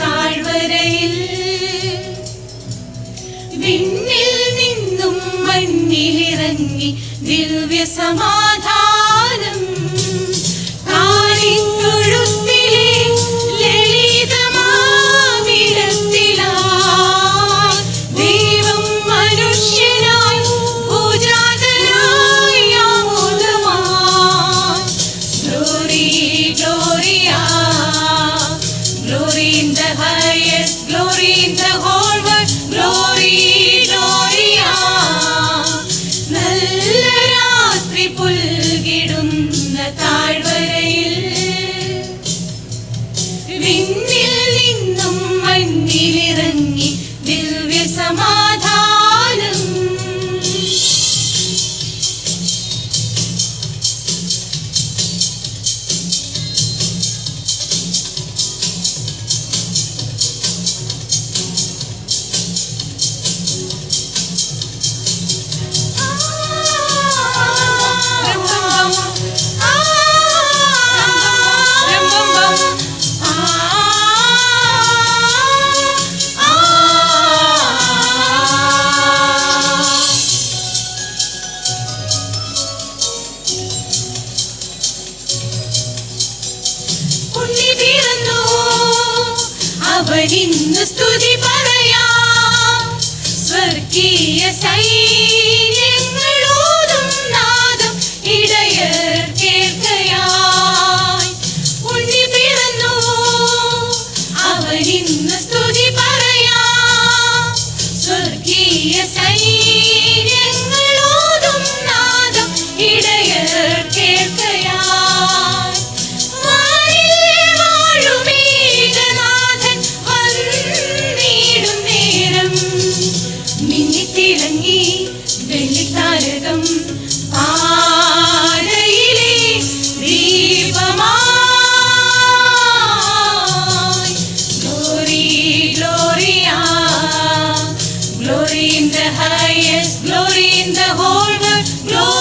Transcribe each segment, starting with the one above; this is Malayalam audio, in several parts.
താഴ്വരയിൽ വിണ്ണിൽ നിന്നും മണ്ണിലിറങ്ങി ദിവ്യ സമാധാനം glory in the highest, glory in the whole glory, Gloria. നല്ല രാത്രി പുൽകിടുന്ന താഴ്വരയിൽ വിണ്ണിൽ നിന്നും മണ്ണിലിറങ്ങി ദിവ്യ ഉണ്ണി പിറന്നു. അവരിന്ന് സ്തുതി പറയാ. സ്വർഗീയ forward, glory.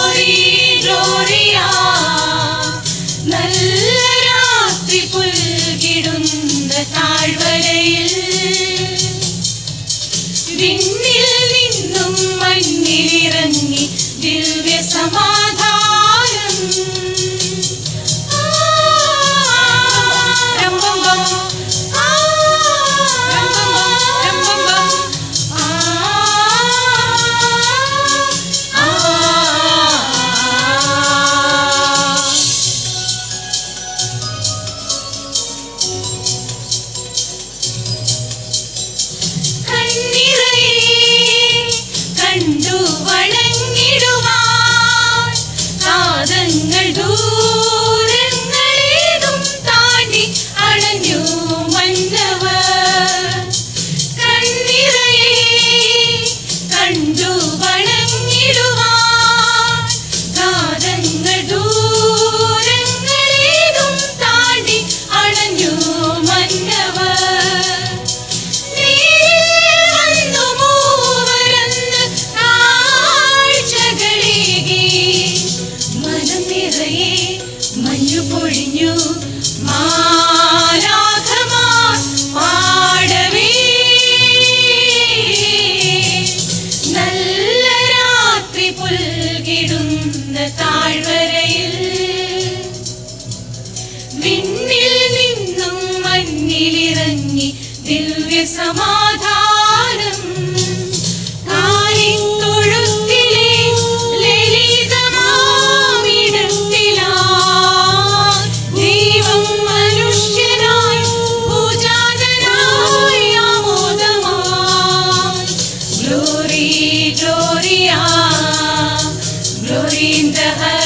between the